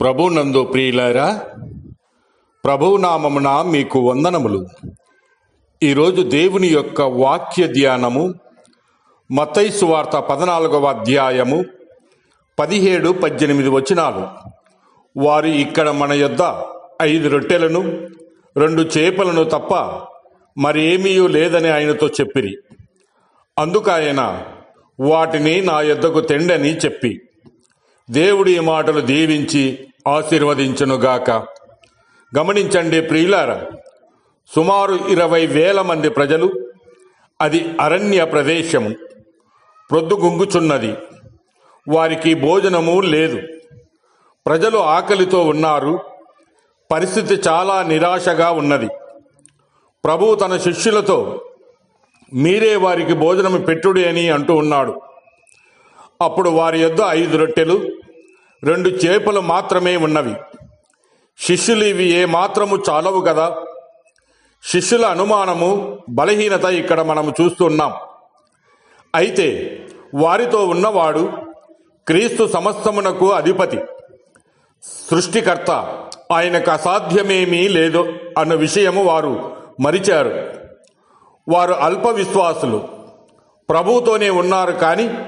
ప్రభునందు ప్రియులారా ప్రభునామమున మీకు వందనములు. ఈరోజు దేవుని యొక్క వాక్య ధ్యానము మతైసు వార్త పద్నాలుగవ అధ్యాయము పదిహేడు పద్దెనిమిది వచనాలు. వారు ఇక్కడ మన యొద్ద ఐదు రొట్టెలను రెండు చేపలను తప్ప మరేమీ లేదని ఆయనతో చెప్పిరి. అందుకు ఆయన వాటిని నా యొద్దకు తెండని చెప్పి. దేవుడి ఈ మాటలు దీవించి ఆశీర్వదించునుగాక. గమనించండి ప్రియులారా సుమారు ఇరవై వేల మంది ప్రజలు అది అరణ్య ప్రదేశము ప్రొద్దుగుంగుచున్నది వారికి భోజనము లేదు. ప్రజలు ఆకలితో ఉన్నారు. పరిస్థితి చాలా నిరాశగా ఉన్నది. ప్రభు తన శిష్యులతో మీరే వారికి భోజనం పెట్టుడి అని అంటూ ఉన్నాడు. అప్పుడు వారి యొద్ద ఐదు రొట్టెలు రెండు చేపలు మాత్రమే ఉన్నవి. శిష్యులు ఇవి ఏ మాత్రము చాలవు కదా శిష్యుల అనుమానము బలహీనత ఇక్కడ మనము చూస్తున్నాం. అయితే వారితో ఉన్నవాడు క్రీస్తు సమస్తమునకు అధిపతి సృష్టికర్త. ఆయనకు అసాధ్యమేమీ లేదు అన్న విషయము వారు మరిచారు. వారు అల్ప విశ్వాసులు ప్రభువుతోనే ఉన్నారు కానీ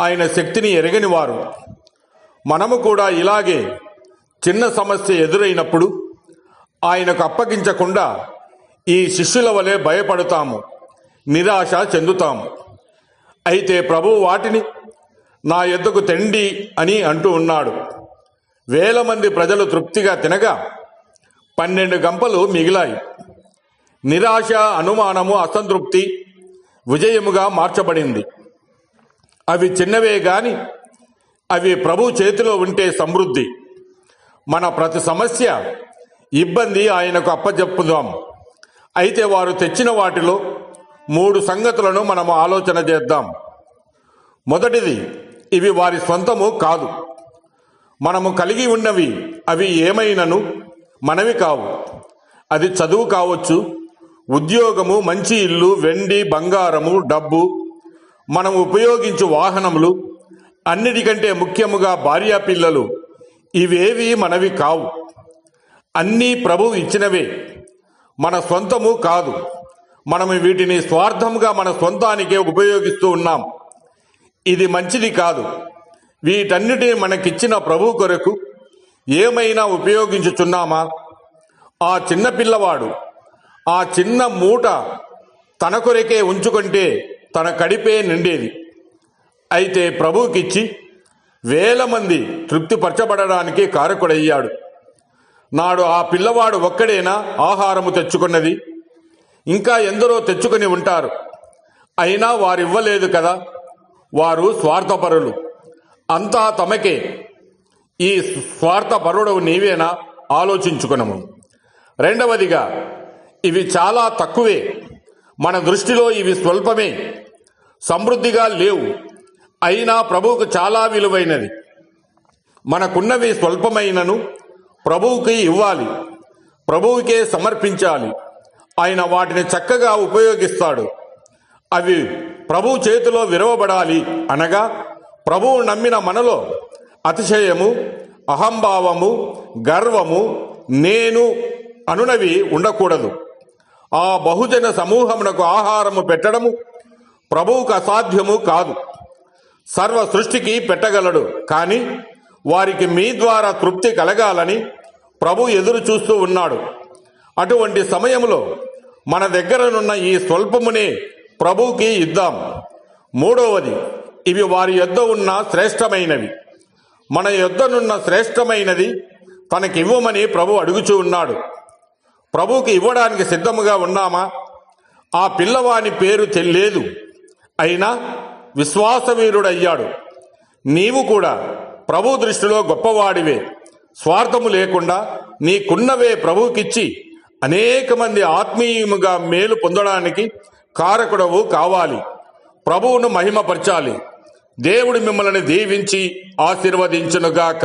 ఆయన శక్తిని ఎరగని వారు మనము కూడా ఇలాగే చిన్న సమస్య ఎదురైనప్పుడు ఆయనకు అప్పగించకుండా ఈ శిష్యుల వలె భయపడతాము నిరాశ చెందుతాము. అయితే ప్రభు వాటిని నా ఎద్దుకు తెండి అని అంటూ ఉన్నాడు. వేల మంది ప్రజలు తృప్తిగా తినగా పన్నెండు గంపలు మిగిలాయి. నిరాశ అనుమానము అసంతృప్తి విజయముగా మార్చబడింది. అవి చిన్నవే గాని అవి ప్రభు చేతిలో ఉంటే సమృద్ధి. మన ప్రతి సమస్య ఇబ్బంది ఆయనకు అప్పజెప్పుదాం. అయితే వారు తెచ్చిన వాటిలో మూడు సంగతులను మనము ఆలోచన చేద్దాం. మొదటిది ఇవి వారి సొంతము కాదు. మనము కలిగి ఉన్నవి అవి ఏమైనను మనవి కావు. అది చదువు కావచ్చు ఉద్యోగము మంచి ఇల్లు వెండి బంగారము డబ్బు మనం ఉపయోగించు వాహనములు అన్నిటికంటే ముఖ్యముగా భార్యా పిల్లలు. ఇవేవి మనవి కావు. అన్నీ ప్రభు ఇచ్చినవే. మన సొంతము కాదు. మనం వీటిని స్వార్థముగా మన సొంతానికే ఉపయోగిస్తూ ఉన్నాం. ఇది మంచిది కాదు. వీటన్నిటిని మనకిచ్చిన ప్రభు కొరకు ఏమైనా ఉపయోగించుచున్నామా? ఆ చిన్న పిల్లవాడు ఆ చిన్న మూట తన కొరకే ఉంచుకుంటే తన కడిపే నిండేది. అయితే ప్రభువుకిచ్చి వేల మంది తృప్తిపరచబడడానికి కారకుడయ్యాడు. నాడు ఆ పిల్లవాడు ఒక్కడేనా ఆహారము తెచ్చుకున్నది? ఇంకా ఎందరో తెచ్చుకుని ఉంటారు. అయినా వారివ్వలేదు కదా? వారు స్వార్థపరులు. అంతా తమకే. ఈ స్వార్థపరుడవు నీవేనా? ఆలోచించుకునము. రెండవదిగా ఇవి చాలా తక్కువే. మన దృష్టిలో ఇవి స్వల్పమే. సమృద్ధిగా లేవు. అయినా ప్రభువుకు చాలా విలువైనది. మనకున్నవి స్వల్పమైనను ప్రభువుకి ఇవ్వాలి. ప్రభువుకే సమర్పించాలి. ఆయన వాటిని చక్కగా ఉపయోగిస్తాడు. అవి ప్రభు చేతిలో విరవబడాలి అనగా ప్రభువు నమ్మిన మనలో అతిశయము అహంభావము గర్వము నేను అనునవి ఉండకూడదు. ఆ బహుజన సమూహమునకు ఆహారము పెట్టడము ప్రభువుకు అసాధ్యము కాదు. సర్వ సృష్టికి పెట్టగలడు. కానీ వారికి మీ ద్వారా తృప్తి కలగాలని ప్రభు ఎదురు చూస్తూ ఉన్నాడు. అటువంటి సమయంలో మన దగ్గరనున్న ఈ స్వల్పమునే ప్రభుకి ఇద్దాం. మూడవది ఇవి వారి యొద్ద ఉన్న శ్రేష్టమైనవి. మన యొద్దనున్న శ్రేష్టమైనది తనకివ్వమని ప్రభు అడుగుచూ ఉన్నాడు. ప్రభుకి ఇవ్వడానికి సిద్ధముగా ఉన్నామా? ఆ పిల్లవాని పేరు తెలియదు అయినా విశ్వాసవీరుడయ్యాడు. నీవు కూడా ప్రభు దృష్టిలో గొప్పవాడివే. స్వార్థము లేకుండా నీకున్నవే ప్రభుకిచ్చి అనేక మంది ఆత్మీయముగా మేలు పొందడానికి కారకుడవు కావాలి. ప్రభువును మహిమపరచాలి. దేవుడు మిమ్మల్ని దీవించి ఆశీర్వదించునుగాక.